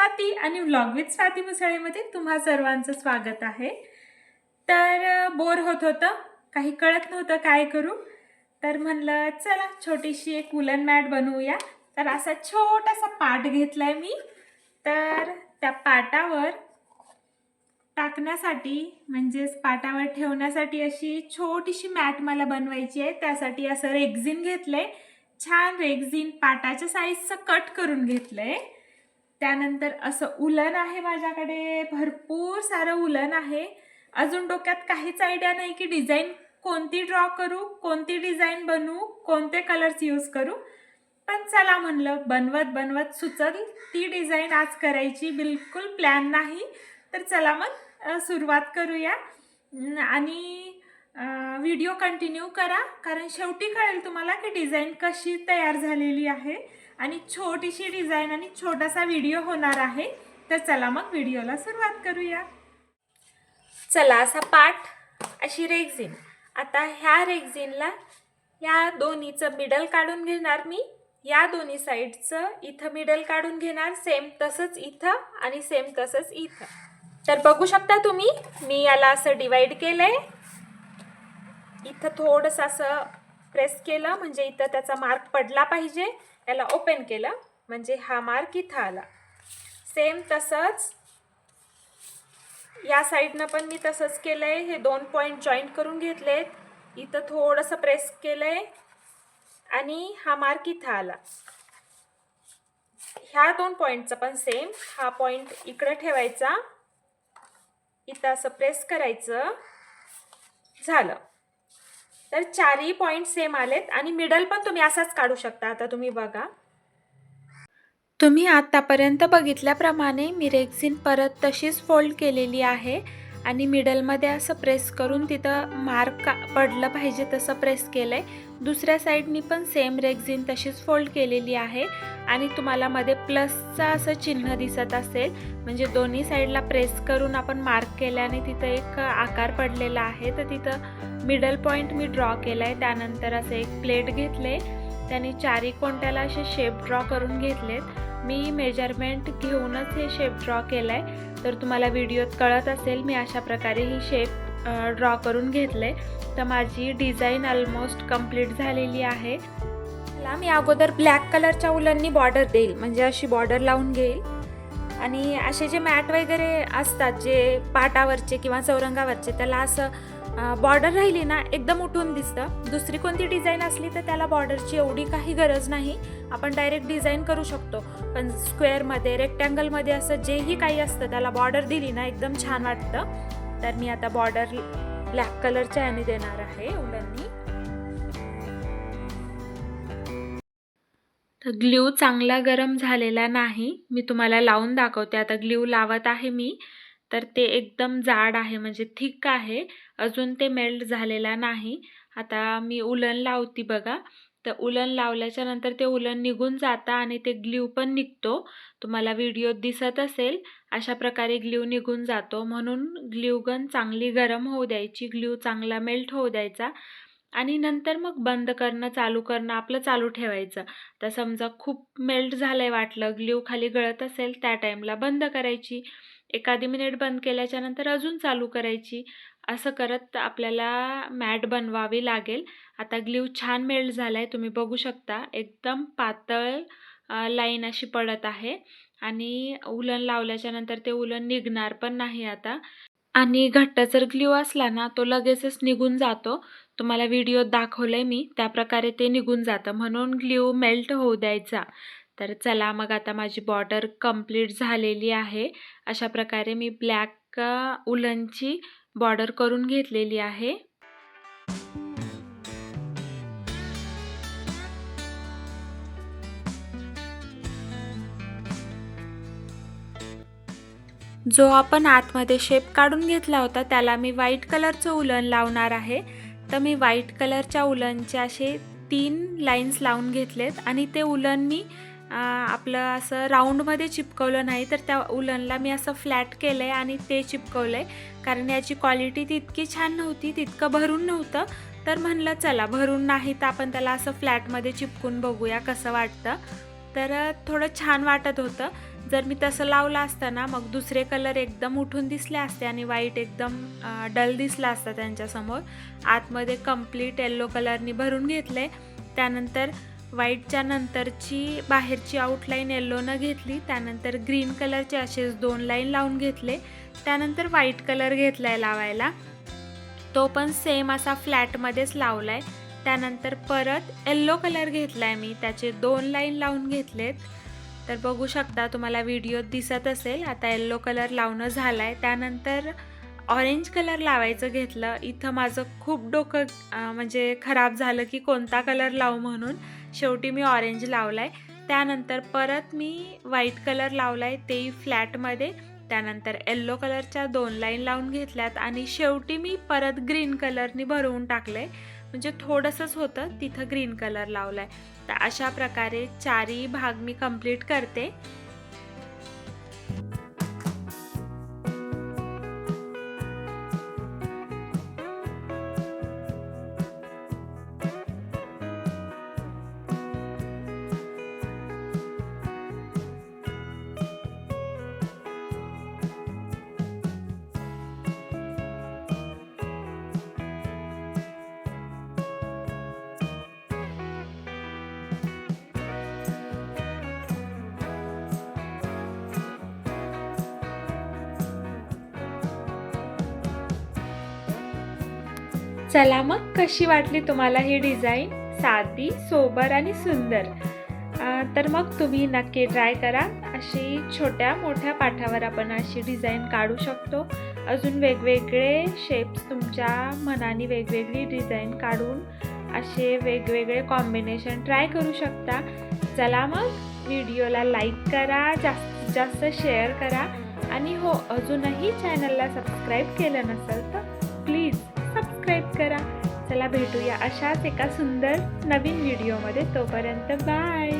स्वाती आणि vlog with Swati मुसळेमध्ये तुम्हा सर्वांचं स्वागत आहे. तर बोर होत होतं काही कळत नव्हतं काय करू. तर म्हणलं चला छोटीशी एक वुलन मॅट बनवूया. तर असा छोटासा पाट घेतलाय मी. तर त्या पाटावर टाकण्यासाठी म्हणजेच पाटावर ठेवण्यासाठी अशी छोटीशी मॅट मला बनवायची आहे. त्यासाठी असं रेक्झिन घेतलंय. छान रेग्झिन पाटाच्या साईजचं कट करून घेतलंय. त्यानंतर असं उलन आहे माझ्याकडे. भरपूर सारं उलन आहे. अजून डोक्यात काहीच आयडिया नाही की डिझाईन कोणती ड्रॉ करू कोणती डिझाईन बनवू कोणते कलर्स यूज करू. पण चला म्हणलं बनवत बनवत सुचल. ती डिझाईन आज करायची बिलकुल प्लॅन नाही. तर चला मग सुरुवात करूया. आणि व्हिडिओ कंटिन्यू करा. कारण शेवटी कळेल तुम्हाला की डिझाईन कशी तयार झालेली आहे. आणि छोटीशी डिझाईन आणि छोटासा व्हिडिओ होणार आहे तर चला मग व्हिडिओला सुरुवात करूया. चला असा पाठ अशी रेग्झिन आता ह्या रेग्झिनला या दोन्हीचं मिडल काढून घेणार मी. या दोन्ही साईडचं इथं मिडल काढून घेणार सेम तसंच इथं आणि सेम तसंच इथं. तर बघू शकता तुम्ही मी याला असं डिवाईड केलंय. इथं थोडंसं असं प्रेस केलं म्हणजे इथं त्याचा मार्क पडला पाहिजे. याला ओपन केलं म्हणजे हा मार्क इथं आला. सेम तसंच या साईडनं पण मी तसंच केलं आहे हे दोन पॉईंट जॉईंट करून घेतलेत. इथं थोडंसं प्रेस केलं आहे आणि हा मार्क इथं आला. ह्या दोन पॉईंटचा पण सेम हा पॉईंट इकडं ठेवायचा. इथं असं प्रेस करायचं. झालं. तर चारही पॉईंट सेम आलेत आणि मिडल पण तुम्ही असाच काढू शकता. आता तुम्ही बघा. तुम्ही आत्तापर्यंत बघितल्याप्रमाणे मी रेक्झिन परत तशीच फोल्ड केलेली आहे. आणि मिडलमध्ये असं प्रेस करून तिथं मार्क पडलं पाहिजे तसं प्रेस केलं आहे दुसऱ्या साईडनी पण सेम रेग्झिन तशीच फोल्ड केलेली आहे. आणि तुम्हाला मध्ये प्लसचं असं चिन्ह दिसत असेल म्हणजे दोन्ही साईडला प्रेस करून आपण मार्क केल्याने तिथं एक आकार पडलेला आहे. तर तिथं मिडल पॉईंट मी ड्रॉ केला आहे त्यानंतर असं एक प्लेट घेतले त्याने चारी कोणत्याला असे शेप ड्रॉ करून घेतलेत. मी मेजरमेंट घेऊनच हे शेप ड्रॉ केलं आहे तर तुम्हाला व्हिडिओत कळत असेल मी अशा प्रकारे ही शेप ड्रॉ करून घेतले तर माझी डिझाईन ऑलमोस्ट कंप्लीट झालेली आहे. मला मी अगोदर ब्लॅक कलरच्या उलननी बॉर्डर देईल म्हणजे अशी बॉर्डर लावून घेईल. आणि असे जे मॅट वगैरे असतात जे पाटावरचे किंवा चौरंगावरचे त्याला असं बॉर्डर राहिली ना एकदम उठून दिसतं. दुसरी कोणती डिझाईन असली तर त्याला बॉर्डरची एवढी काही गरज नाही. आपण डायरेक्ट डिझाईन करू शकतो. पण स्क्वेअरमध्ये रेक्टँगलमध्ये असं जेही काही असतं त्याला बॉर्डर दिली ना एकदम छान वाटतं. तर मी आता बॉर्डर ब्लॅक कलरच्या याने देणार आहे उलननी तर ग्ल्यू चांगला गरम झालेला नाही. मी तुम्हाला लावून दाखवते. आता ग्ल्यू लावत आहे मी. तर ते एकदम जाड आहे म्हणजे थिक आहे. अजून ते मेल्ट झालेला नाही. आता मी उलन लावती बघा. तर उलन लावल्याच्या नंतर ते उलन निघून जातं आणि ते ग्ल्यू पण निघतो. तुम्हाला व्हिडिओत दिसत असेल अशा प्रकारे ग्ल्यू निघून जातो. म्हणून ग्ल्यू गन चांगली गरम होऊ द्यायची ग्ल्यू चांगला मेल्ट होऊ द्यायचा. आणि नंतर मग बंद करणं चालू करणं आपलं चालू ठेवायचं. तर समजा खूप मेल्ट झालं आहे वाटलं ग्ल्यू खाली गळत असेल त्या टाईमला बंद करायची. एखादी मिनिट बंद केल्याच्यानंतर अजून चालू करायची. असं करत आपल्याला मॅट बनवावी लागेल. आता ग्ल्यू छान मेल्ट झाला आहे तुम्ही बघू शकता. एकदम पातळ लाईन अशी पडत आहे. आणि उलन लावल्याच्या नंतर ते उलन निघणार पण नाही आता. आणि घट्ट जर ग्ल्यू असला ना तो लगेचच निघून जातो. तुम्हाला व्हिडिओ दाखवलं आहे मी त्या प्रकारे ते निघून जातं. म्हणून ग्ल्यू मेल्ट होऊ द्यायचा. तर चला मग आता माझी बॉर्डर कंप्लीट झालेली आहे. अशा प्रकारे मी ब्लॅक उलनची बॉर्डर करून घेतलेली आहे. जो आपण आतमध्ये शेप काढून घेतला होता त्याला मी व्हाईट कलरचं उलन लावणार आहे. तर मी व्हाईट कलरच्या उलनचे असे तीन लाईन्स लावून घेतलेत आणि ते उलन मी आपलं असं राऊंडमध्ये चिपकवलं नाही तर त्या उलनला मी असं फ्लॅट केलं आहे आणि ते चिपकवलं आहे कारण याची क्वालिटी तितकी छान नव्हती तितकं भरून नव्हतं. तर म्हणलं चला भरून नाही तर आपण त्याला असं फ्लॅटमध्ये चिपकून बघूया कसं वाटतं. तर थोडं छान वाटत होतं. जर मी तसं लावलं असतं ना मग दुसरे कलर एकदम उठून दिसले असते आणि व्हाईट एकदम डल दिसला असता त्यांच्यासमोर. आतमध्ये कंप्लीट येल्लो कलरनी भरून घेतले त्यानंतर व्हाईटच्या नंतरची बाहेरची आउटलाईन येल्लोनं घेतली त्यानंतर ग्रीन कलरचे असेच दोन लाईन लावून घेतले त्यानंतर व्हाईट कलर घेतला आहे लावायला. तो पण सेम असा फ्लॅटमध्येच लावला आहे त्यानंतर परत येल्लो कलर घेतला आहे मी त्याचे दोन लाईन लावून घेतलेत. तर बघू शकता तुम्हाला व्हिडिओत दिसत असेल आता येल्लो कलर लावणं झालं आहे त्यानंतर ऑरेंज कलर लावायचं घेतलं. इथं माझं खूप डोकं म्हणजे खराब झालं की कोणता कलर लावू म्हणून. शेवटी मी ऑरेंज लावला आहे त्यानंतर परत मी व्हाईट कलर लावला आहे तेही फ्लॅटमध्ये त्यानंतर येल्लो कलरच्या दोन लाईन लावून घेतल्यात आणि शेवटी मी परत ग्रीन कलरनी भरवून टाकलं आहे म्हणजे थोडंसंच होतं तिथं ग्रीन कलर लावला आहे तर अशा प्रकारे चारही भाग मी कंप्लीट करते. चला मग कशी वाटली तुम्हाला ही डिझाईन? साधी सोबर आणि सुंदर. तर मग तुम्ही नक्की ट्राय करा. अशी छोट्या मोठ्या पाठावर आपण अशी डिझाईन काढू शकतो. अजून वेगवेगळे शेप्स तुमच्या मनाने वेगवेगळी डिझाईन काढून असे वेगवेगळे कॉम्बिनेशन ट्राय करू शकता. चला मग व्हिडिओला लाईक करा जास्तीत जास्त शेअर करा. आणि हो अजूनही चॅनलला सबस्क्राईब केलं नसेल तर प्लीज सबस्क्राईब करा. चला भेटूया अशाच एका सुंदर नवीन व्हिडिओमध्ये तोपर्यंत बाय